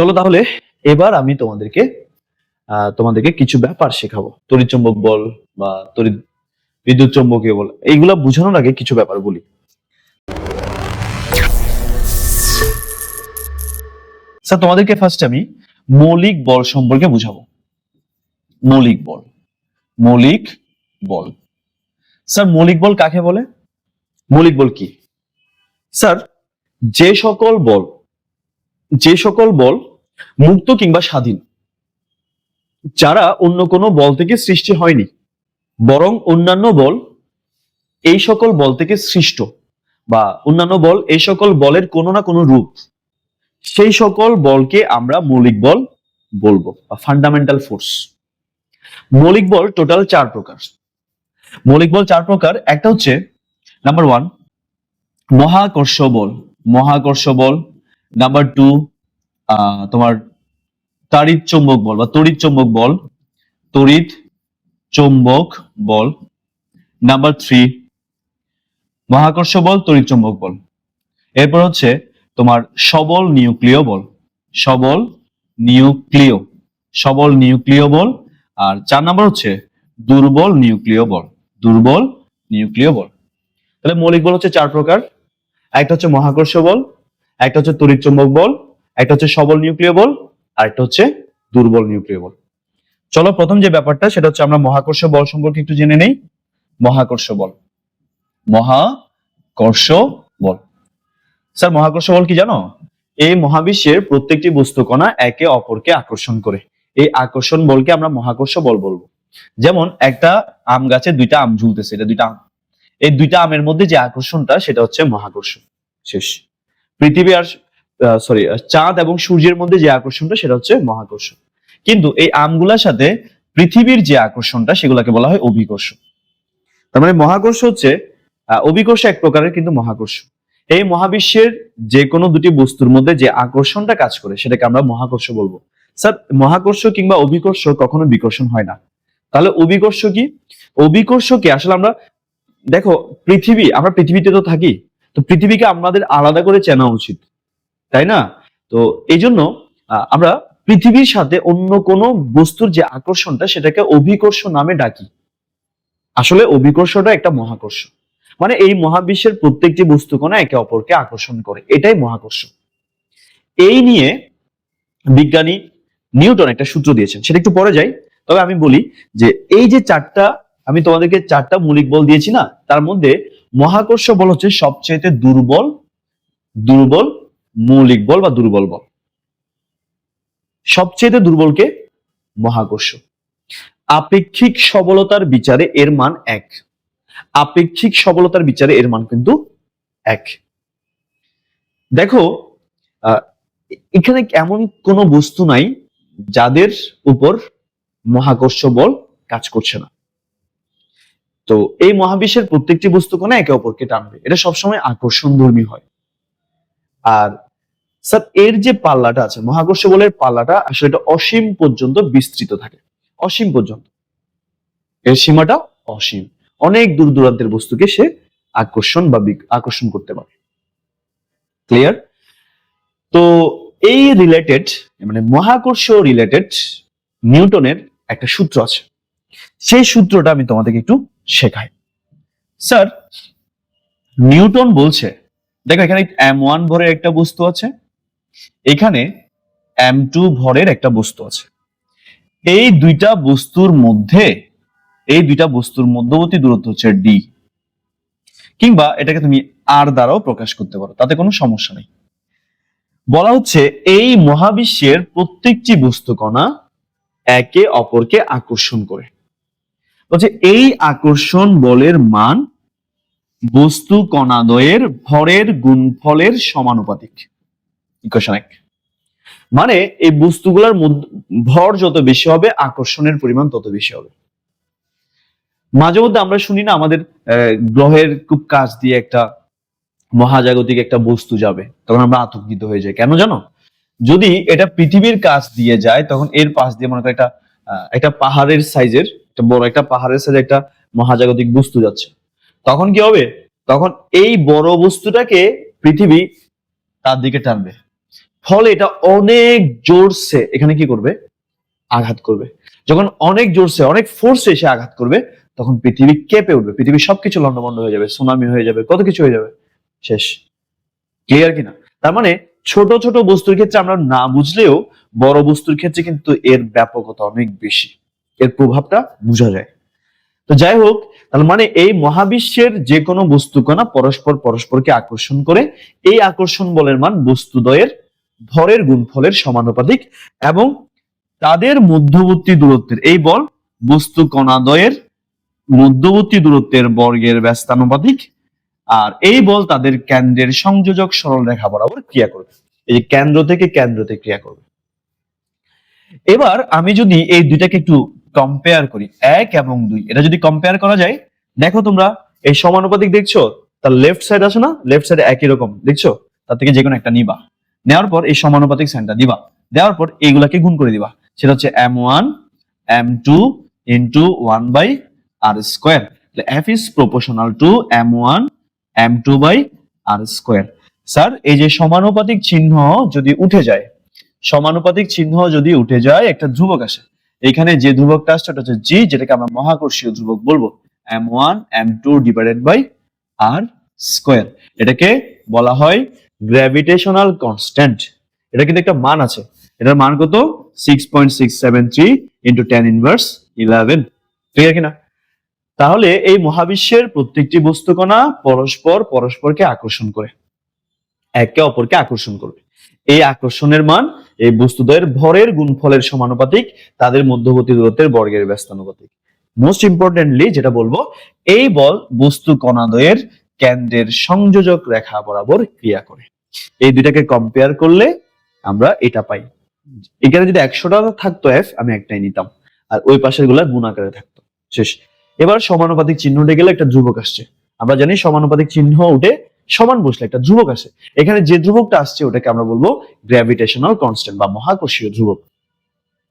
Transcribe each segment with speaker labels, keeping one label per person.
Speaker 1: চলো তাহলে এবার আমি তোমাদেরকে তোমাদেরকে কিছু ব্যাপার শেখাবো। তড়িৎ চুম্বক বল বা তড়িৎ বিদ্যুৎ চুম্বকীয় বল, এইগুলা বোঝানোর আগে কিছু ব্যাপার বলি। স্যার, তোমাদেরকে ফার্স্ট আমি মৌলিক বল সম্পর্কে বুঝাবো। মৌলিক বল। মৌলিক বল। স্যার, মৌলিক বল কাকে বলে? মৌলিক বল কি? স্যার, যে সকল বল, যে সকল বল মুক্ত কিংবা স্বাধীন। যারা অন্য কোনো বল থেকে সৃষ্টি হয়নি, বরং অন্যান্য বল এই সকল বল থেকে সৃষ্ট বা অন্যান্য বল এই সকল বলের কোনো না কোনো রূপ, সেই সকল বলকে আমরা মৌলিক বল বলব বা ফান্ডামেন্টাল ফোর্স মৌলিক বল টোটাল চার প্রকার। মৌলিক বল চার প্রকার, একটা হচ্ছে নাম্বার ওয়ান মহাকর্ষ বল। মহাকর্ষ বল নাম্বার টু তোমার তাড়িৎ চৌম্বক বল বা তড়িৎ চৌম্বক বল, তড়িৎ চৌম্বক বল নাম্বার থ্রি মহাকর্ষ বল, তড়িৎ চৌম্বক বল। এরপর হচ্ছে তোমার সবল নিউক্লিয় বল, সবল নিউক্লিয় সবল নিউক্লিয় বল, আর চার নাম্বার হচ্ছে দুর্বল নিউক্লিয় বল, দুর্বল নিউক্লিয় বল। তাহলে মৌলিক বল হচ্ছে চার প্রকার, একটা হচ্ছে মহাকর্ষ বল, একটা হচ্ছে তড়িৎ চৌম্বক বল একটা হচ্ছে সবল নিউক্লিয় বল, আর একটা হচ্ছে দুর্বল নিউক্লিয় বল। চলো প্রথম যে ব্যাপারটা, সেটা হচ্ছে আমরা মহাকর্ষ বল সম্পর্কে একটু জেনে নেই। মহাকর্ষ বল। মহাকর্ষ বল। স্যার, মহাকর্ষ বল কি জানো? এই মহাবিশ্বের প্রত্যেকটি বস্তু কণা একে অপরকে আকর্ষণ করে। এই আকর্ষণ বলকে আমরা মহাকর্ষ বল বলব। যেমন একটা আম গাছে দুইটা আম ঝুলতেছে, এটা দুইটা আম। এই দুইটা আমের মধ্যে যে আকর্ষণটা, সেটা হচ্ছে মহাকর্ষ। শেষ। পৃথিবী আর সরি চাঁদ এবং সূর্যের মধ্যে যে আকর্ষণটা, সেটা হচ্ছে মহাকর্ষ কিন্তু এই আমগুলার সাথে পৃথিবীর যে আকর্ষণটা, সেগুলোকে বলা হয় অভিকর্ষ তার মানে মহাকর্ষ হচ্ছে অভিকর্ষ এক প্রকারের কিন্তু মহাকর্ষ। এই মহাবিশ্বের যে কোনো দুটি বস্তুর মধ্যে যে আকর্ষণটা কাজ করে, সেটাকে আমরা মহাকর্ষ বলব। স্যার, মহাকর্ষ কিংবা অভিকর্ষ কখনো বিকর্ষণ হয় না। তাহলে অভিকর্ষ কি? অভিকর্ষ কি আসলে আমরা, দেখো, পৃথিবী, আমরা পৃথিবীতে তো থাকি, তো পৃথিবীকে আমাদের আলাদা করে চেনা উচিত। তাই না? তো এই জন্য আমরা পৃথিবীর সাথে অন্য কোনো বস্তুর যে আকর্ষণটা সেটাকে অভিকর্ষ নামে ডাকি। আসলে অভিকর্ষটা একটা মহাকর্ষ। মানে এই মহাবিশ্বের প্রত্যেকটি বস্তু কণা একে অপরকে আকর্ষণ করে। এটাই মহাকর্ষ। এই নিয়ে বিজ্ঞানী নিউটন একটা সূত্র দিয়েছেন। সেটা একটু পরে যাই। তবে আমি বলি যে, এই যে চারটা, আমি তোমাদেরকে চারটা মৌলিক বল দিয়েছি না, তার মধ্যে মহাকর্ষ বল হচ্ছে সবচেয়ে দুর্বল দুর্বল মৌলিক বল বা দুর্বল বল। সবচেয়ে দুর্বলকে মহাকর্ষ। আপেক্ষিক সবলতার বিচারে এর মান এক। আপেক্ষিক সবলতার বিচারে এর মান কিন্তু এক। দেখো এখানে এমন কোনো বস্তু নাই যাদের উপর মহাকর্ষ বল কাজ করছে না। তো এই মহাবিশ্বের প্রত্যেকটি বস্তু কোনা একে অপরকে টানবে। এটা সবসময় আকর্ষণ ধর্মী হয়। আর স্যার, এর যে পাল্লাটা আছে মহাকর্ষ বলের পাল্লাটা আসলে এটা অসীম পর্যন্ত বিস্তৃত থাকে। অসীম পর্যন্ত। এর সীমাটা অসীম। অনেক দূর দূরান্তের বস্তুকে সে আকর্ষণ বা আকর্ষণ করতে পারে। ক্লিয়ার তো এই রিলেটেড মানে মহাকর্ষ রিলেটেড নিউটনের একটা সূত্র আছে। সেই সূত্রটা আমি তোমাদেরকে একটু শেখাই। স্যার, নিউটন বলছে দেখো, এখানে এম ওয়ান ভরের একটা বস্তু আছে, এখানে এম টু ভরের একটা বস্তু আছে। এই দুইটা বস্তুর মধ্যে, এই দুইটা বস্তুর মধ্যবর্তী দূরত্ব হচ্ছে ডি কিংবা এটাকে তুমি আর দ্বারাও প্রকাশ করতে পারো, তাতে কোনো সমস্যা নেই। বলা হচ্ছে এই মহাবিশ্বের প্রত্যেকটি বস্তু কণা একে অপরকে আকর্ষণ করে। বলছে এই আকর্ষণ বলের মান বস্তু কণাদয়ের ভরের গুণফলের সমানুপাতিক। ইকুয়েশন এক। মানে এই বস্তুগুলোর ভর যত বেশি হবে, আকর্ষণের পরিমাণ তত বেশি হবে। মাঝে মধ্যে আমরা শুনি না, আমাদের গ্রহের খুব কাছ দিয়ে একটা মহাজাগতিক একটা বস্তু যাবে, তখন আমরা আতঙ্কিত হয়ে যাই। কেন জানো? যদি এটা পৃথিবীর কাছ দিয়ে যায়, তখন এর পাশ দিয়ে মনে করো একটা একটা পাহাড়ের সাইজের একটা বড় একটা পাহাড়ের সাইজের একটা মহাজাগতিক বস্তু যাচ্ছে। তখন কি হবে? তখন এই বড় বস্তুটাকে পৃথিবী তার দিকে টানবে। ফলে এটা অনেক জোরসে এখানে কি করবে? আঘাত করবে। যখন অনেক জোরসে, অনেক ফোর্সে এসে আঘাত করবে, তখন পৃথিবী কেঁপে উঠবে। পৃথিবী সবকিছু লন্ডভন্ড হয়ে যাবে সুনামি হয়ে যাবে, কত কিছু হয়ে যাবে। শেষ। ক্লিয়ার কিনা? তার মানে ছোট ছোট বস্তুর ক্ষেত্রে আমরা না বুঝলেও বড় বস্তুর ক্ষেত্রে কিন্তু এর ব্যাপকতা অনেক বেশি। এর প্রভাবটা বোঝা যায়। তো যাই হোক, তার মানে এই মহাবিশ্বের যে কোনো বস্তুকণা পরস্পর পরস্পরকে আকর্ষণ করে, এই আকর্ষণ বলের মান বস্তুদ্বয়ের ভরের গুণফলের সমানুপাতিক এবং তাদের মধ্যবর্তী দূরত্বের, এই বল বস্তু কণাদ্বয়ের মধ্যবর্তী দূরত্বের বর্গের ব্যস্তানুপাতিক আর এই বল তাদের কেন্দ্রের সংযোজক সরল রেখা বরাবর ক্রিয়া করবে। এই যে কেন্দ্র থেকে কেন্দ্রতে ক্রিয়া করবে। এবার আমি যদি এই দুইটাকে একটু কম্পেয়ার করি, এক এবং দুই। এটা যদি কম্পেয়ার করা যায়, দেখো তোমরা, এই সমানুপাতিক দেখছ? তার লেফট সাইড আছে না? লেফট সাইডে একই রকম, দেখছ? তার থেকে যে কোনো একটা নিবা। নেওয়ার পর এই সমানুপাতিক সাইনটা দিবা। দেওয়ার পর এইগুলাকে গুণ করে দিবা। সেটা হচ্ছে M one M two into one by R square F is proportional to M one M two by R square sir, এই যে সমানুপাতিক চিহ্ন যদি উঠে যায়, সমানুপাতিক চিহ্ন যদি উঠে যায়, একটা ধ্রুবক আসে। এখানে যে ধ্রুবকটা আসছে, ওটা হচ্ছে জি যেটাকে আমরা মহাকর্ষীয় ধ্রুবক বলব। M one M two divided by R square এটাকে বলা হয় গ্র্যাভিটেশনাল কনস্ট্যান্ট এটা কিন্তু একটা মান আছে। এটার মান কত? Six point six seven three into ten inverse eleven ঠিক আছে কিনা? তাহলে এই মহাবিশ্বের প্রত্যেকটি বস্তুকণা পরস্পর পরস্পরকে আকর্ষণ করে। একে অপরকে আকর্ষণ করবে। এই আকর্ষণের মান এই বস্তুদ্বয়ের ভরের গুণফলের সমানুপাতিক, তাদের মধ্যবর্তী দূরত্বের বর্গের ব্যস্তানুপাতিক। মোস্ট ইম্পর্টেন্টলি যেটা বলব, এই বল বস্তু কণাদ্বয়ের কেন্দ্রের সংযোজক রেখা বরাবর ক্রিয়া করে। এই দুইটাকে কম্পেয়ার করলে আমরা এটা পাই। এখানে যদি একশোটা থাকতো এফ আমি একটাই নিতাম। আর ওই পাশেরগুলা গুণ আকারে থাকতো। শেষ। এবার সমানুপাতিক চিহ্ন উঠে গেলে একটা ধ্রুবক আসছে। আমরা জানি সমানুপাতিক চিহ্ন উঠে সমান বসলে একটা ধ্রুবক আসে। এখানে যে ধ্রুবকটা আসছে, ওটাকে আমরা বলব গ্র্যাভিটেশনাল কনস্ট্যান্ট বা মহাকর্ষীয় ধ্রুবক।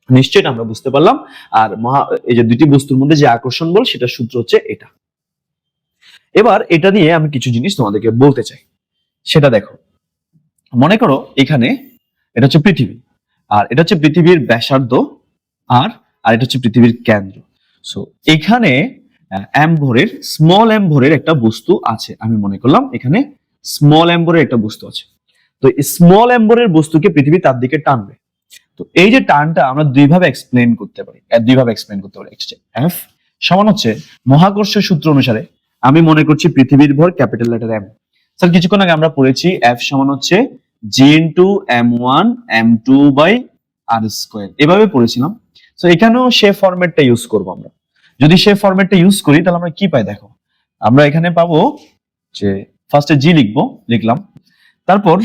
Speaker 1: নিশ্চয়ই এটা আমরা বুঝতে পারলাম। আর মহা, এই যে দুটি বস্তুর মধ্যে যে আকর্ষণ বল সেটা সূত্র হচ্ছে এটা। এবার এটা নিয়ে আমি কিছু জিনিস তোমাদেরকে বলতে চাই। সেটা দেখো। মনে করো এখানে এটা হচ্ছে পৃথিবী। আর এটা হচ্ছে পৃথিবীর ব্যাসার্ধ আর আর এটা হচ্ছে পৃথিবীর কেন্দ্র। সো এখানে এম ভরের স্মল এম ভরের একটা বস্তু আছে, আমি মনে করলাম এখানে স্মল এম ভরের একটা বস্তু আছে। তো স্মল এম ভরের বস্তুকে পৃথিবী তার দিকে টানবে। তো এই যে টানটা আমরা দুইভাবে এক্সপ্লেন করতে পারি দুইভাবে এক্সপ্লেন করতে পারি। এফ সমান হচ্ছে মহাকর্ষ সূত্র অনুসারে আমি মনে করছি পৃথিবীর ভর ক্যাপিটাল লেটার এম স্যার কিছুক্ষণ আগে আমরা পড়েছি এফ সমান হচ্ছে G into M one M two by R square এভাবে পড়েছিলাম। তো এখানেও সে ফরম্যাটটা ইউজ করব আমরা। যদি সে ফরম্যাটটা ইউজ করি, তাহলে আমরা কি পাই দেখো? আমরা এখানে পাবো যে ফার্স্টে জি লিখব, লিখলাম। তারপর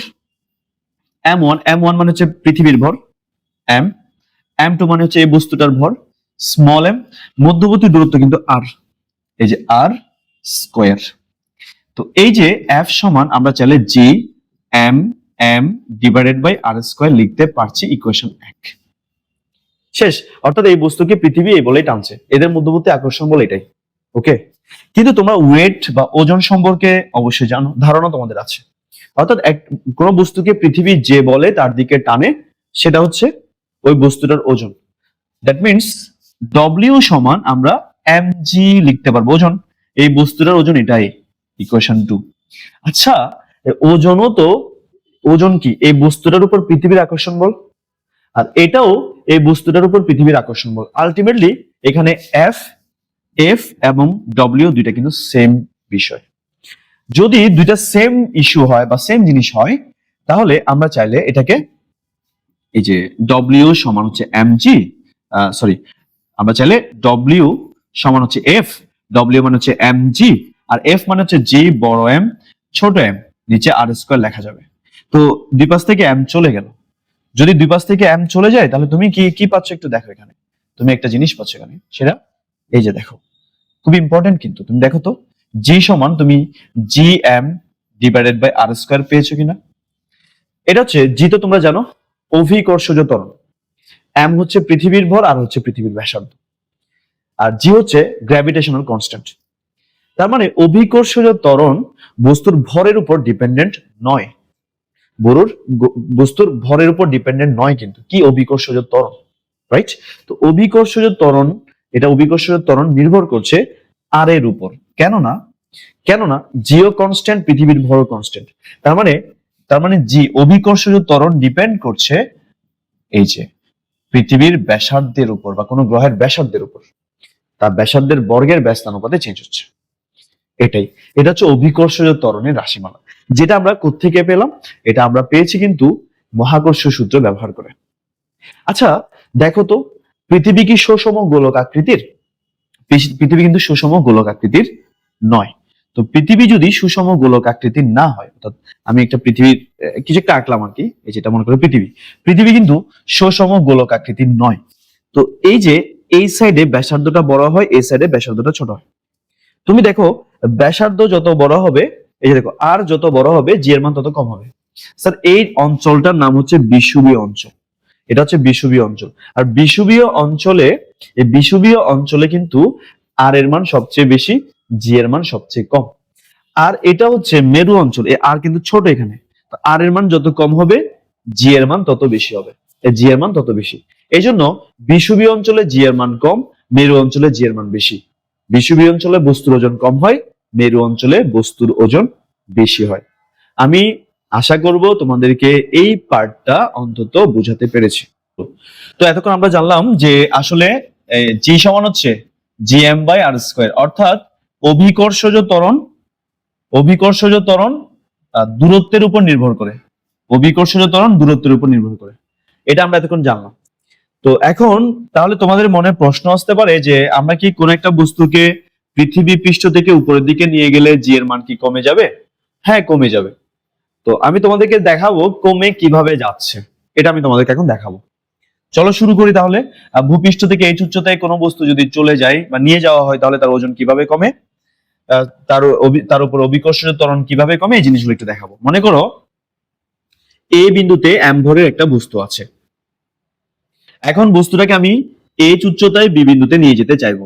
Speaker 1: এম ওয়ান এম ওয়ান মানে হচ্ছে পৃথিবীর ভর এম এম টু মানে হচ্ছে এই বস্তুটার ভর স্মল এম মধ্যবর্তী দূরত্ব কিন্তু আর এই যে আর স্কোয়ার তো এই যে এফ সমান আমরা চাইলে G M M divided by R square লিখতে পারছি ইকুয়েশন এক। শেষ। অর্থাৎ এই বস্তুকে পৃথিবী? এই বলেই টানছে। এদের মধ্যবর্তী আকর্ষণ বলে এটাই। ওকে? কিন্তু তোমরা ওয়েট বা ওজন সম্পর্কে অবশ্যই জানো। ধারণা তোমাদের আছে। অর্থাৎ এক, কোন বস্তুকে পৃথিবী যে বলে তার দিকে টানে, সেটা হচ্ছে ওই বস্তুটার ওজন। দ্যাট মিনস ডব্লিউ সমান আমরা এম জি লিখতে পারব ওজন। এই বস্তুটার ওজন এটাই ইকুয়েশন টু আচ্ছা ওজনও তো, ওজন কি? এই বস্তুটার উপর পৃথিবীর আকর্ষণ বল। আর এটাও এই বস্তুটার উপর পৃথিবীর আকর্ষণ বল। আলটিমেটলি এখানে এফ এফ এবং ডব্লিউ দুইটা কিন্তু সেম বিষয়। যদি দুইটা সেম ইস্যু হয় বা সেম জিনিস হয়, তাহলে আমরা চাইলে এটাকে এই যে ডব্লিউ সমান হচ্ছে এম জি সরি আমরা চাইলে ডব্লিউ সমান হচ্ছে এফ ডব্লিউ মানে হচ্ছে এম জি আর এফ মানে হচ্ছে জি বড় এম ছোট এম নিচে আর স্কোয়ার লেখা যাবে। তো দুই পাশ থেকে এম চলে গেল। যদি দুই পাশ থেকে এম চলে যায়, তাহলে তুমি কি কি পাচ্ছ একটু দেখো এখানে। তুমি একটা জিনিস পাচ্ছ এখানে, সেটা এই যে দেখো। খুব ইম্পর্টেন্ট কিন্তু, তুমি দেখো তো জি সমান তুমি G M divided by R square পেয়েছ কিনা? এটা হচ্ছে জি তো তোমরা জানো, অভিকর্ষজ ত্বরণ। এম হচ্ছে পৃথিবীর ভর, আর হচ্ছে পৃথিবীর ব্যাসার্ধ। আর জি হচ্ছে গ্র্যাভিটেশনাল কনস্ট্যান্ট তার মানে অভিকর্ষজ ত্বরণ বস্তুর ভরের উপর ডিপেন্ডেন্ট নয়। বড়ুর গ- বস্তুর ভরের উপর ডিপেন্ডেন্ট নয় কিন্তু। কি অভিকর্ষজ ত্বরণ? রাইট তো অভিকর্ষজ ত্বরণ, এটা অভিকর্ষজ ত্বরণ নির্ভর করছে আর এর উপর। কেননা কেননা জিও কনস্ট্যান্ট পৃথিবীর ভর কনস্ট্যান্ট তার মানে তার মানে জি অভিকর্ষজ ত্বরণ ডিপেন্ড করছে এই যে, পৃথিবীর ব্যাসার্ধের উপর বা কোনো গ্রহের ব্যাসার্ধের উপর। তার ব্যাসার্ধের বর্গের ব্যস্তানুপাতে চেঞ্জ হচ্ছে। এটাই। এটা হচ্ছে অভিকর্ষজ ত্বরণের রাশিমালা। যেটা আমরা কোত্থেকে পেলাম, এটা আমরা পেয়েছি কিন্তু মহাকর্ষ সূত্র ব্যবহার করে। আচ্ছা দেখো তো, পৃথিবী কি সুষম গোলক আকৃতির? পৃথিবী কিন্তু সুষম গোলক আকৃতির নয়। তো পৃথিবী যদি সুষম গোলক আকৃতির না হয়, অর্থাৎ আমি একটা পৃথিবীর কিছু একটা আঁকলাম আর কি, এই যেটা মনে করো পৃথিবী। পৃথিবী কিন্তু সুষম গোলক আকৃতির নয়। তো এই যে এই সাইডে ব্যাসার্ধটা বড় হয়, এই সাইডে ব্যাসার্ধটা ছোট হয়। তুমি দেখো, ব্যাসার্ধ যত বড় হবে এই যে দেখো, আর যত বড় হবে জি এর মান তত কম হবে। স্যার এই অঞ্চলটার নাম হচ্ছে বিষুবীয় অঞ্চল। এটা হচ্ছে বিষুবীয় অঞ্চল। আর বিষুবীয় অঞ্চলে, এই বিষুবীয় অঞ্চলে কিন্তু আর এর মান সবচেয়ে বেশি জি এর মান সবচেয়ে কম। আর এটা হচ্ছে মেরু অঞ্চল এ আর কিন্তু ছোট এখানে। আর এর মান যত কম হবে জি এর মান তত বেশি হবে। জি এর মান তত বেশি। এই জন্য বিষুবীয় অঞ্চলে জি এর মান কম, মেরু অঞ্চলে জি এর মান বেশি। বিষুবীয় অঞ্চলে বস্তুর ওজন কম হয় মেরু অঞ্চলে বস্তুর ওজন বেশি হয়। আমি আশা করব তোমাদেরকে এই পার্টটা অন্তত বোঝাতে পেরেছি। তো এতক্ষণ আমরা জানলাম যে আসলে জি সমান হচ্ছে G M by R square অর্থাৎ অভিকর্ষজ ত্বরণ অভিকর্ষজ ত্বরণ দূরত্বের উপর নির্ভর করে। অভিকর্ষজ ত্বরণ দূরত্বের উপর নির্ভর করে। এটা আমরা এতক্ষণ জানলাম। তো এখন তাহলে তোমাদের মনে প্রশ্ন আসতে পারে যে আমরা কি কোন একটা বস্তুকে পৃথিবী পৃষ্ঠ থেকে উপরের দিকে নিয়ে গেলে জি এর মান কি কমে যাবে? হ্যাঁ কমে যাবে। তো আমি তোমাদেরকে দেখাবো কমে কীভাবে যাচ্ছে। এটা আমি তোমাদেরকে এখন দেখাবো। চলো শুরু করি তাহলে। ভূপৃষ্ঠ থেকে এই উচ্চতায় কোনো বস্তু যদি চলে যায় বা নিয়ে যাওয়া হয়, তাহলে তার ওজন কীভাবে কমে? তার তার উপর অভিকর্ষজ ত্বরণ কীভাবে কমে? এই জিনিসগুলো একটু দেখাবো। মনে করো এ বিন্দুতে অ্যাম্ভরের একটা বস্তু আছে। এখন বস্তুটাকে আমি এইচ উচ্চতায় বি বিন্দুতে নিয়ে যেতে চাইব।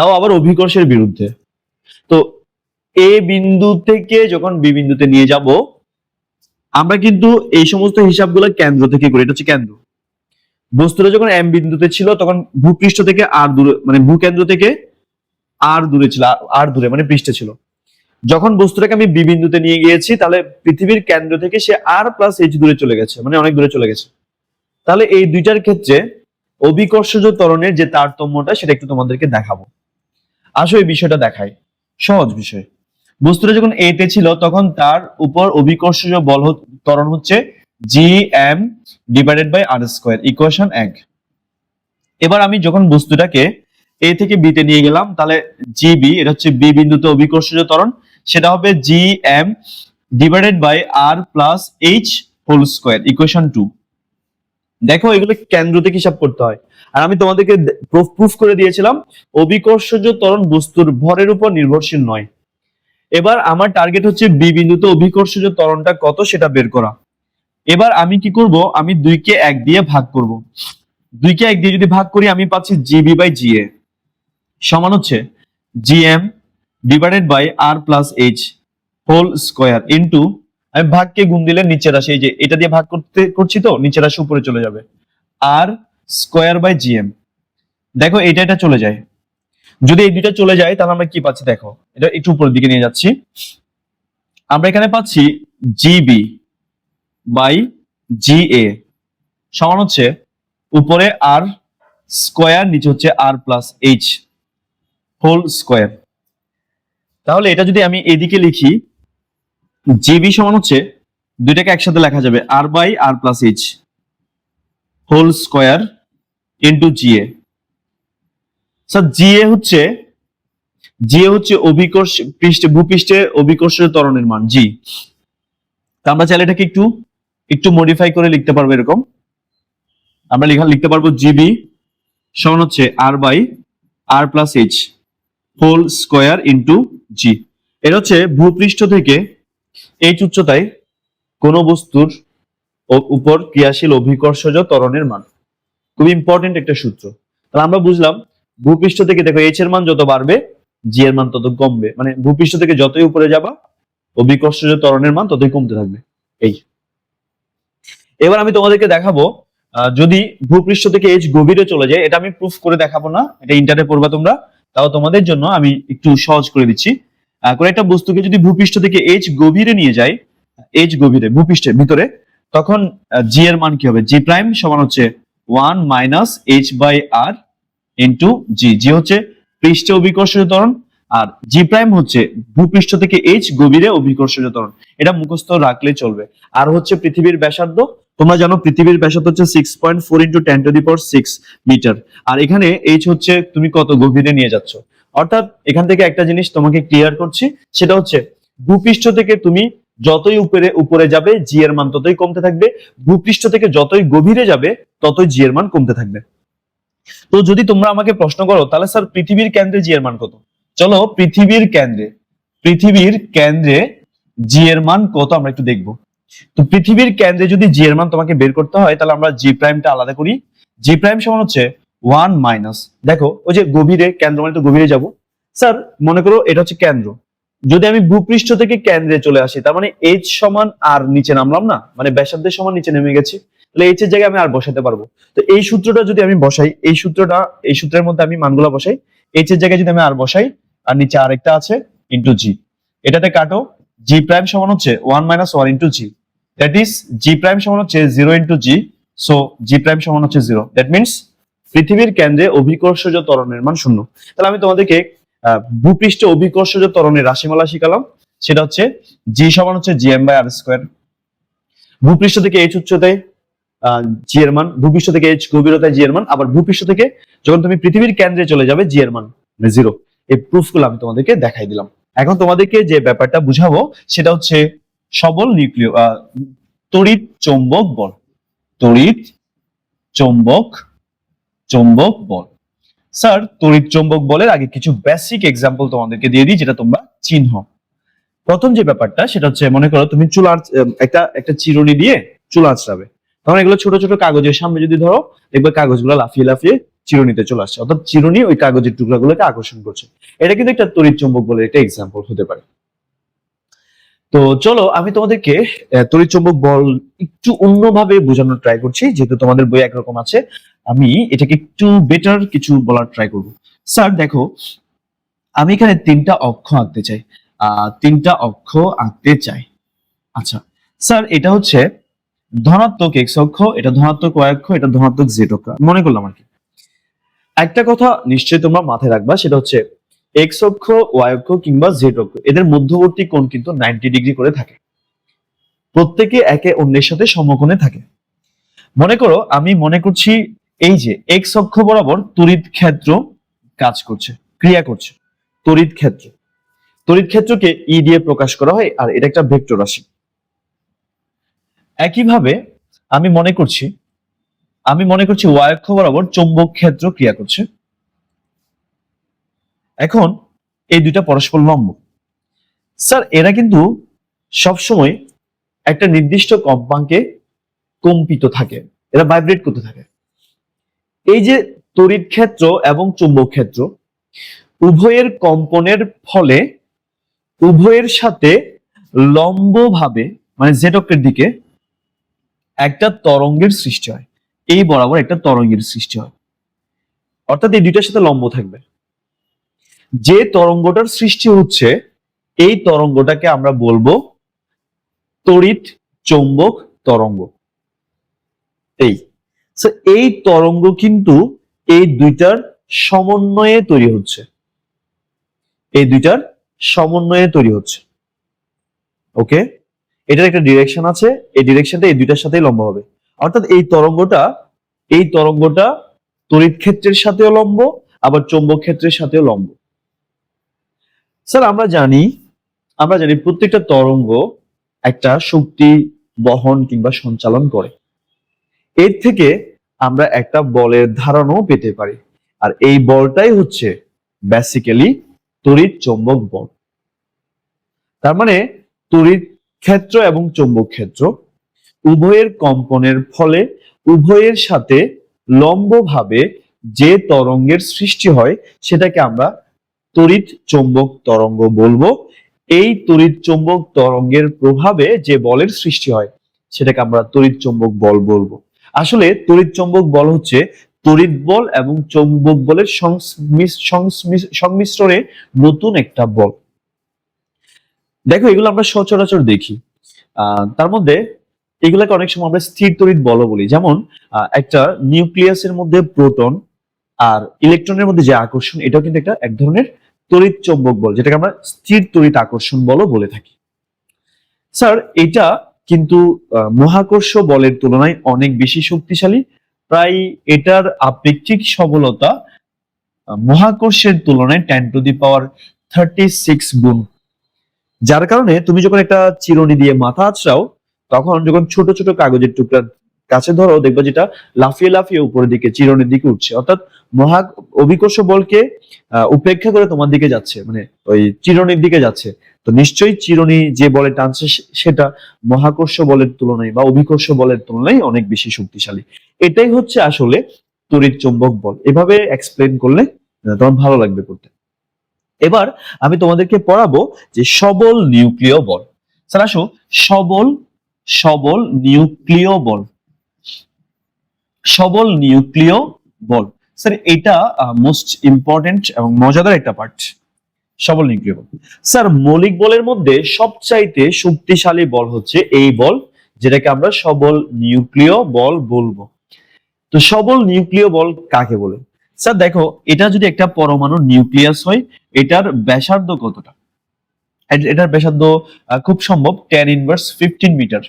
Speaker 1: তাও আবার অভিকর্ষের বিরুদ্ধে। তো এ বিন্দু থেকে যখন বি বিন্দুতে নিয়ে যাব, আমরা কিন্তু এই সমস্ত হিসাবগুলো কেন্দ্র থেকে করি। এটা হচ্ছে কেন্দ্র। বস্তুটা যখন এম বিন্দুতে ছিল, তখন ভূপৃষ্ঠ থেকে আর দূরে মানে ভূকেন্দ্র থেকে আর দূরে ছিল আর- দূরে মানে পৃষ্ঠে ছিল। যখন বস্তুটাকে আমি বি বিন্দুতে নিয়ে গিয়েছি, তাহলে পৃথিবীর কেন্দ্র থেকে সে আর প্লাস এইচ দূরে চলে গেছে মানে অনেক দূরে চলে গেছে। তাহলে এই দুইটার ক্ষেত্রে অভিকর্ষজ ত্বরণের যে তারতম্যটা, সেটা একটু তোমাদেরকে দেখাবো। আসো এই বিষয়টা দেখাই। সহজ বিষয়। বস্তুটা যখন এ তে ছিল, তখন তার উপর অভিকর্ষজ বল ত্বরণ হচ্ছে G M divided by R square equation এক। এবার আমি যখন বস্তুটাকে এ থেকে বি তে নিয়ে গেলাম, তাহলে জি বি এটা হচ্ছে বি বিন্দুতে অভিকর্ষজ ত্বরণ, সেটা হবে G M divided by R plus H whole square equation two দেখো এগুলো কেন্দ্র থেকে হিসাব করতে হয়? আর আমি তোমাদেরকে প্রুফ করে দিয়েছিলাম অভিকর্ষজ ত্বরণ বস্তুর ভরের উপর নির্ভরশীল নয়। এবার আমার টার্গেট হচ্ছে বি বিন্দুতে অভিকর্ষজ ত্বরণটা কত সেটা বের করা। এবার আমি কি করব? আমি দুইকে এক দিয়ে ভাগ করব। দুইকে এক দিয়ে যদি ভাগ করি, আমি পাচ্ছি জিবি বাই জি এ সমান হচ্ছে G M divided by R plus H whole square into আমি ভাগকে গুণ দিলে নিচের আসে এই যে এটা দিয়ে ভাগ করতে, করছি তো, নিচের আসে উপরে চলে যাবে। R square by GM. দেখো এটা এটা চলে যায়। যদি এই দুইটা চলে যায়, তাহলে আমরা কি পাচ্ছি? দেখো, এটা একটু উপরের দিকে নিয়ে যাচ্ছি। আমরা এখানে পাচ্ছি জিবি বাই জি এ সমান হচ্ছে উপরে আর স্কোয়ার, নিচে হচ্ছে R plus H whole square. তাহলে এটা যদি আমি এদিকে লিখি জিবি সমান হচ্ছে দুইটাকে একসাথে লেখা যাবে R by R plus H whole square into GA sir GA হচ্ছে জিএ হচ্ছে অভিকর্ষ পৃষ্ঠে, ভূপৃষ্ঠে অভিকর্ষ ত্বরণের মান জি তা আমরা চাইলে এটাকে একটু একটু মডিফাই করে লিখতে পারব এরকম। আমরা লেখা, লিখতে পারব জিবি সমান হচ্ছে R by R plus H whole square into G এটা হচ্ছে ভূপৃষ্ঠ থেকে এইচ উচ্চতায় কোন বস্তুর উপর ক্রিয়াশীল অভিকর্ষজ ত্বরণের মান। খুব ইম্পর্টেন্ট একটা সূত্র। তাহলে আমরা বুঝলাম, ভূপৃষ্ঠ থেকে দেখো এইচ এর মান যত বাড়বে জি এর মান তত কমবে। মানে ভূপৃষ্ঠ থেকে যতই উপরে যাবা, অভিকর্ষজ ত্বরণের মান ততই কমতে থাকবে। এই। এবার আমি তোমাদেরকে দেখাবো যদি ভূপৃষ্ঠ থেকে এইচ গভীরে চলে যায়, এটা আমি প্রুফ করে দেখাবো না, এটা ইন্টারনেট পড়বা তোমরা, তাও তোমাদের জন্য আমি একটু সহজ করে দিচ্ছি। কোনো একটা বস্তুকে যদি ভূপৃষ্ঠ থেকে এইচ গভীরে নিয়ে যায় এইচ গভীরে, ভূপৃষ্ঠের ভিতরে, তখন জি এর মান কি হবে? জি প্রাইম সমান হচ্ছে one minus H by R into G G হচ্ছে পৃষ্ঠে অভিকর্ষজ ত্বরণ, আর জি প্রাইম হচ্ছে ভূপৃষ্ঠ থেকে এইচ গভীরে অভিকর্ষজ ত্বরণ। এটা মুখস্থ রাখলে চলবে। আর হচ্ছে পৃথিবীর ব্যাসার্ধ, তোমরা জানো পৃথিবীর ব্যাসার্ধ হচ্ছে six point four into ten to the power six metre আর এখানে এইচ হচ্ছে তুমি কত গভীরে নিয়ে যাচ্ছ? অর্থাৎ এখান থেকে একটা জিনিস তোমাকে ক্লিয়ার করছি, সেটা হচ্ছে ভূপৃষ্ঠ থেকে তুমি যতই উপরে উপরে যাবে জি এর মান ততই কমতে থাকবে। ভূপৃষ্ঠ থেকে যতই গভীরে যাবে, ততই জি এর মান কমতে থাকবে। তো যদি তোমরা আমাকে প্রশ্ন করো, তাহলে স্যার পৃথিবীর কেন্দ্রে জি এর মান কত? চলো, পৃথিবীর কেন্দ্রে পৃথিবীর কেন্দ্রে জি এর মান কত আমরা একটু দেখব। তো পৃথিবীর কেন্দ্রে যদি জি এর মান তোমাকে বের করতে হয়, তাহলে আমরা জি প্রাইমটা আলাদা করি। জি প্রাইম সমান হচ্ছে ওয়ান মাইনাস, দেখো, ওই যে গভীরে কেন্দ্র মানে তো গভীরে যাব। স্যার, মনে করো এটা হচ্ছে কেন্দ্র। যদি আমি ভূপৃষ্ঠ থেকে কেন্দ্রে চলে আসি, তার মানে এইচ সমান আর নিচে নামলাম না? মানে ব্যাসার্ধের সমান নিচে নেমে গেছি। তাহলে এইচ এর জায়গায় আমি আর বসাতে পারব। তো এই সূত্রটা যদি আমি বসাই, এই সূত্রটা, এই সূত্রের মধ্যে আমি মানগুলো বসাই এইচ এর জায়গায় যদি আমি আর বসাই, আর নিচে আরেকটা আছে ইন্টু জি এটাতে কাটো জি প্রাইম সমান হচ্ছে one minus one into G that is G prime সমান হচ্ছে zero into G so G prime সমান হচ্ছে জিরো দ্যাট মিনস পৃথিবীর কেন্দ্রে অভিকর্ষজ ত্বরণের মান শূন্য। তাহলে আমি তোমাদেরকে ভূপৃষ্ঠে অভিকর্ষজ ত্বরণের রাশিমালা শিখালাম। সেটা হচ্ছে জি সমান হচ্ছে G M by R square ভূপৃষ্ঠ থেকে এইচ উচ্চতায় জি এর মান, ভূপৃষ্ঠ থেকে এইচ গভীরতায় জি এর মান, আবার ভূপৃষ্ঠ থেকে যখন তুমি পৃথিবীর কেন্দ্রে চলে যাবে জি এর মান জিরো এই প্রুফগুলো আমি তোমাদেরকে দেখাই দিলাম। এখন তোমাদেরকে যে ব্যাপারটা বুঝাবো, সেটা হচ্ছে সবল নিউক্লিয় তড়িৎ চৌম্বক বল। তড়িৎ চৌম্বক চৌম্বক বল। স্যার তড়িৎ চৌম্বক বলের আগে কিছু বেসিক এক্সাম্পল তোমাদেরকে দিয়ে দিই যেটা তোমরা চিহ্ন প্রথম যে ব্যাপারটা সেটা হচ্ছে মনে করো তুমি চুলা আঁচ- আহ, একটা একটা চিরুনি দিয়ে চুলা আঁচড়াবে। তখন এগুলো ছোট ছোট কাগজের সামনে যদি ধরো দেখবে কাগজগুলো লাফিয়ে লাফিয়ে চিরুনিতে চলে আসছে। অর্থাৎ চিরুনি ওই কাগজের টুকরাগুলোকে আকর্ষণ করছে। এটা কিন্তু একটা তড়িৎ চৌম্বক বলে একটা এক্সাম্পল হতে পারে। তো চলো আমি তোমাদেরকে তড়িৎ চৌম্বক বল একটু অন্যভাবে বোঝানোর ট্রাই করছি যেহেতু তোমাদের বই একরকম আছে। আমি এটাকে একটু বেটার কিছু বলার ট্রাই করব। স্যার দেখো, আমি এখানে তিনটা অক্ষ আঁকতে চাই। তিনটা অক্ষ আঁকতে চাই। আচ্ছা স্যার এটা হচ্ছে ধনাত্মক এক্স অক্ষ, এটা ধনাত্মক ওয়াই অক্ষ, এটা ধনাত্মক জেড অক্ষ। মনে করলাম আর কি। একটা কথা নিশ্চয়ই তোমরা মাথায় রাখবা, সেটা হচ্ছে এক্স অক্ষ ওয়াই অক্ষ কিংবা জেড অক্ষ, এদের মধ্যবর্তী কোণ কিন্তু নাইনটি ডিগ্রি করে থাকে। প্রত্যেকে একে অন্যের সাথে সমকোণে থাকে। মনে করো, আমি মনে করছি এই যে এক্স অক্ষ বরাবর তড়িৎ ক্ষেত্র কাজ করছে, ক্রিয়া করছে, তড়িৎ ক্ষেত্র। তড়িৎ ক্ষেত্রকে ই দিয়ে প্রকাশ করা হয় আর এটা একটা ভেক্টর রাশি। একইভাবে আমি মনে করছি, আমি মনে করছি ওয়াই অক্ষ বরাবর চৌম্বক ক্ষেত্র ক্রিয়া করছে। এখন এই দুইটা পরস্পর লম্ব। স্যার, এরা কিন্তু সবসময় একটা নির্দিষ্ট কম্পাঙ্কে কম্পিত থাকে, এরা ভাইব্রেট করতে থাকে। এই যে তড়িৎ ক্ষেত্র এবং চুম্বক ক্ষেত্র, উভয়ের কম্পনের ফলে উভয়ের সাথে লম্বভাবে মানে জেটকের দিকে, একটা তরঙ্গের সৃষ্টি হয়। এই বরাবর একটা তরঙ্গের সৃষ্টি হয়। অর্থাৎ এই দুইটার সাথে লম্ব থাকবে। যে তরঙ্গটার সৃষ্টি হচ্ছে, এই তরঙ্গটাকে আমরা বলব তড়িৎ চৌম্বক তরঙ্গ। এই। এই তরঙ্গ কিন্তু এই দুইটার সমন্বয়ে তৈরি হচ্ছে। এই দুইটার সমন্বয়ে তৈরি হচ্ছে। ওকে এটার একটা ডিরেকশন আছে। এই ডিরেকশনটা এই দুইটার সাথেই লম্ব হবে। অর্থাৎ এই তরঙ্গটা এই তরঙ্গটা তড়িৎ ক্ষেত্রের সাথেও লম্ব, আবার চৌম্বক ক্ষেত্রের সাথেও লম্ব। স্যার আমরা জানি আমরা জানি প্রত্যেকটা তরঙ্গ একটা শক্তি বহন কিংবা সঞ্চালন করে। এর থেকে আমরা একটা বলের ধারণও পেতে পারি। আর এই বলটাই হচ্ছে বেসিক্যালি তড়িৎ চৌম্বক বল। তার মানে তড়িৎ ক্ষেত্র এবং চৌম্বক ক্ষেত্র উভয়ের কম্পনের ফলে উভয়ের সাথে লম্বভাবে যে তরঙ্গের সৃষ্টি হয় সেটাকে আমরা তড়িৎ চৌম্বক তরঙ্গ বলব। এই তড়িৎ চৌম্বক তরঙ্গের প্রভাবে যে বলের সৃষ্টি হয় সেটাকে আমরা তড়িৎ চৌম্বক বল বলব। আসলে তড়িৎ চৌম্বক বল হচ্ছে তড়িৎ বল এবং চৌম্বক বলের সংমিশ- সংমিশ- সংমিশ্রণে নতুন একটা বল। দেখো, এগুলো আমরা সচরাচর দেখি। তার মধ্যে এগুলাকে অনেক সময় আমরা স্থির তড়িৎ বলও বলি। যেমন একটা নিউক্লিয়াসের মধ্যে প্রোটন আর ইলেকট্রনের মধ্যে যে আকর্ষণ, এটাও কিন্তু একটা এক ধরনের তড়িৎ চৌম্বক বল, যেটাকে আমরা স্থির তড়িৎ আকর্ষণ বলও বলে থাকি। স্যার, এটা কিন্তু মহাকর্ষ বলের তুলনায় অনেক বেশি শক্তিশালী। প্রায় এটার আপেক্ষিক সবলতা মহাকর্ষের তুলনায় ten to the power thirty six গুণ। যার কারণে তুমি যখন একটা চিরুনি দিয়ে মাথা আছড়াও, তখন যখন ছোট ছোট কাগজের টুকরা কাছে ধরো দেখবে যেটা লাফিয়ে লাফিয়ে উপরের দিকে, চিরুনির দিকে উঠছে। অর্থাৎ মহা অভিকর্ষ বলকে উপেক্ষা করে তোমার দিকে যাচ্ছে মানে ওই চিরুনির দিকে যাচ্ছে। তো নিশ্চয়ই চিরনি যে বলে টানছে সেটা মহাকর্ষ বলের তুলনায় বা অভিকর্ষ বলের তুলনায় অনেক বেশি শক্তিশালী। এটাই হচ্ছে আসলে তড়িৎ চৌম্বক বল। এভাবে এক্সপ্লেন করলে তোমার ভালো লাগবে করতে। এবার আমি তোমাদেরকে পড়াবো যে সবল নিউক্লিয় বল। স্যার, আসো। সবল সবল নিউক্লিয় বল। সবল নিউক্লিয় বল। স্যার এটা মোস্ট ইম্পর্টেন্ট এবং মজাদার একটা পার্ট সবল নিউক্লিয় বল। স্যার মৌলিক বলের মধ্যে সবচাইতে শক্তিশালী বল হচ্ছে এই বল, যেটাকে আমরা সবল নিউক্লিয় বল বলব। তো সবল নিউক্লিয় বল কাকে বলে? স্যার দেখো, এটা যদি একটা পরমাণু নিউক্লিয়াস হয়, এটার ব্যাসার্ধ কতটা? এটার ব্যাসার্ধ খুব সম্ভব টেন ইনভার্স ফিফটিন মিটার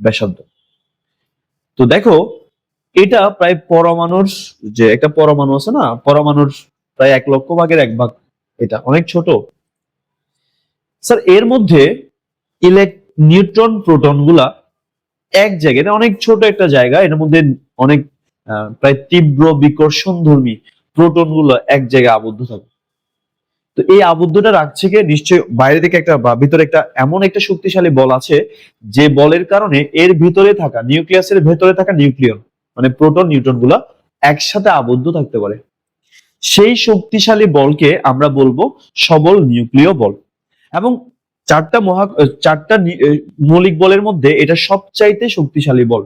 Speaker 1: ব্যাসার্ধ। তো দেখো, এটা প্রায় পরমাণুর যে একটা পরমাণু আছে না, পরমাণুর প্রায় এক লক্ষ ভাগের এক ভাগ এটা, অনেক ছোট। স্যার, এর মধ্যে ইলেক, নিউট্রন প্রোটনগুলা এক জায়গায় অনেক ছোট একটা জায়গা, এর মধ্যে অনেক প্রায় তীব্র বিকর্ষণ ধর্মী প্রোটনগুলো এক জায়গায় আবদ্ধ থাকে। তো এই আবদ্ধটা রাখছে কে? নিশ্চয়ই বাইরে থেকে একটা বা ভিতরে একটা এমন একটা শক্তিশালী বল আছে যে বলের কারণে এর ভিতরে থাকা নিউক্লিয়াসের ভেতরে থাকা নিউক্লিয়ন মানে প্রোটন নিউট্রনগুলা একসাথে আবদ্ধ থাকতে পারে। সেই শক্তিশালী বলকে আমরা বলব সবল নিউক্লিয় বল। এবং চারটা মহা, চারটা মৌলিক বলের মধ্যে এটা সবচাইতে শক্তিশালী বল।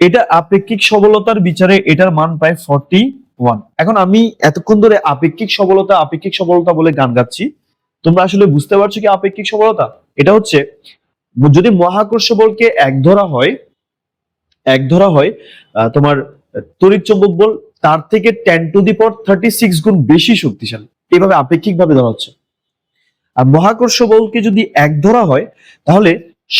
Speaker 1: এটা আপেক্ষিক সবলতার বিচারে এটার মান প্রায় ফর্টি ওয়ান এখন আমি এতক্ষণ ধরে আপেক্ষিক সবলতা আপেক্ষিক সবলতা বলে গান গাচ্ছি। তোমরা আসলে বুঝতে পারছ কি আপেক্ষিক সবলতা? এটা হচ্ছে, যদি মহাকর্ষ বলকে এক ধরা হয়, এক ধরা হয় তোমার তড়িৎ চৌম্বক বল তার থেকে টেন টু দি পর থার্টি সিক্স গুণ বেশি শক্তিশালী। এইভাবে আপেক্ষিক ভাবে ধরা হচ্ছে। আর মহাকর্ষ বলকে যদি এক ধরা হয়, তাহলে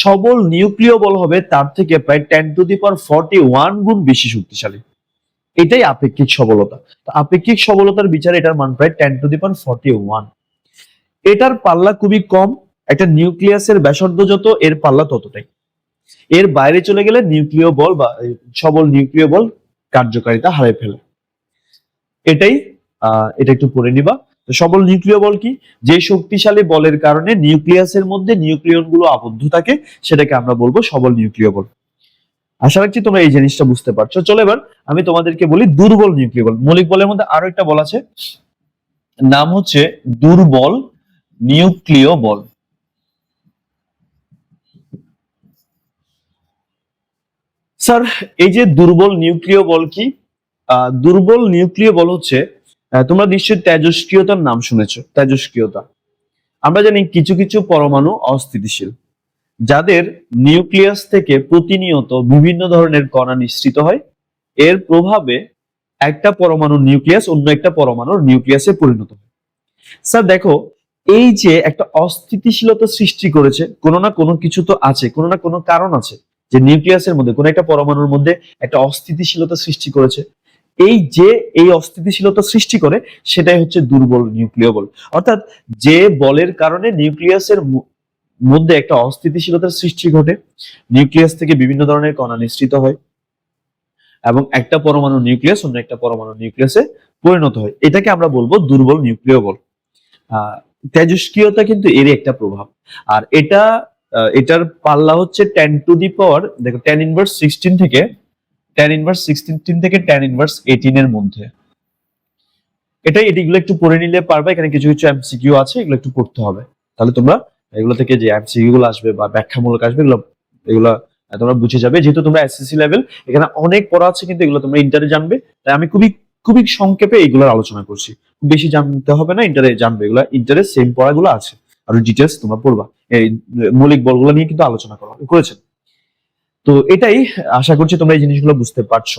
Speaker 1: সবল নিউক্লিয় বল হবে তার থেকে প্রায় ten to the power forty one গুণ বেশি শক্তিশালী। এটাই আপেক্ষিক সবলতা। আপেক্ষিক সবলতার বিচারে এটার মান প্রায় ten to the power forty one এটার পাল্লা খুবই কম, একটা নিউক্লিয়াসের ব্যাসার্ধ যত, এর পাল্লা ততটাই। এর বাইরে চলে গেলে নিউক্লিয় বল বা সবল নিউক্লিয় বল কার্যকারিতা হারিয়ে ফেলে। এটাই এটা একটু পড়ে নিবা। তো সবল নিউক্লিয় বল কি? যে শক্তিশালী বলের কারণে নিউক্লিয়াসের মধ্যে নিউক্লিয়নগুলো আবদ্ধ থাকে, সেটাকে আমরা বলব সবল নিউক্লিয় বল। আশা রাখছি তোমরা এই জিনিসটা বুঝতে পারছ। চলো এবার আমি তোমাদেরকে বলি দুর্বল নিউক্লিয় বল। মৌলিক বলের মধ্যে আরও একটা বল আছে। নাম হচ্ছে দুর্বল নিউক্লিয় বল। স্যার, এই যে দুর্বল নিউক্লিয় বল কি? দুর্বল নিউক্লিয় বল হচ্ছে তোমরা নিশ্চয়ই তেজস্ক্রিয়তার নাম শুনেছো তেজস্ক্রিয়তা আমরা জানি কিছু কিছু পরমাণু অস্থিতিশীল। যাদের নিউক্লিয়াস থেকে প্রতিনিয়ত বিভিন্ন ধরনের কণা নিঃসৃত হয়, এর প্রভাবে একটা পরমাণুর নিউক্লিয়াস অন্য একটা পরমাণুর নিউক্লিয়াসে পরিণত হয়। স্যার, দেখো, এই যে একটা অস্থিতিশীলতা সৃষ্টি করেছে, কোনো না কোনো কিছু তো আছে, কোনো না কোনো কারণ আছে যে নিউক্লিয়াসের মধ্যে, কোনো একটা পরমাণুর মধ্যে একটা অস্থিতিশীলতা সৃষ্টি করেছে। এই যে, এই অস্থিতিশীলতা সৃষ্টি করে, সেটাই হচ্ছে দুর্বল নিউক্লিয় বল। অর্থাৎ যে বলের কারণে নিউক্লিয়াসের মধ্যে একটা অস্থিতিশীলতার সৃষ্টি ঘটে। নিউক্লিয়াস থেকে বিভিন্ন ধরনের কণা নিঃসৃত হয় এবং একটা পরমাণু নিউক্লিয়াস অন্য একটা পরমাণু নিউক্লিয়াসে পরিণত হয়। এটাকে আমরা বলব দুর্বল নিউক্লিয় বল তেজস্ক্রিয়তা কিন্তু এরই একটা প্রভাব। আর এটা এটার পাল্লা হচ্ছে টেন টু দি পাওয়ার দেখো টেন ইনভার্স সিক্সটিন থেকে টেন ইনভার্স সিক্সটিন থেকে টেন ইনভার্স এইটিন এর মধ্যে। এটাই এটিগুলো একটু পড়ে নিলে পারবে, এখানে কিছু কিছু এমসিকিউ আছে, এগুলো একটু পড়তে হবে। তাহলে তোমরা এগুলো থেকে যে এমসিকিউ গুলো আসবে বা ব্যাখ্যামূলক আসবে, এগুলো এগুলো তোমরা বুঝে যাবে। যেহেতু তোমরা এসএসসি লেভেল এখানে অনেক পড়া আছে কিন্তু এগুলো তোমরা ইন্টারে জানবে। তাই আমি খুবই খুবই সংক্ষেপে এগুলোর আলোচনা করছি। বেশি জানতে হবে না ইন্টারে জানবে। এগুলো ইন্টারে সেম পড়াগুলো আছে। আর ডিটেলস তোমরা পড়বা। এই মৌলিক বলগুলো নিয়ে কিন্তু আলোচনা করা, করেছেন। তো এটাই আশা করছি তোমরা এই জিনিসগুলো বুঝতে পারছ।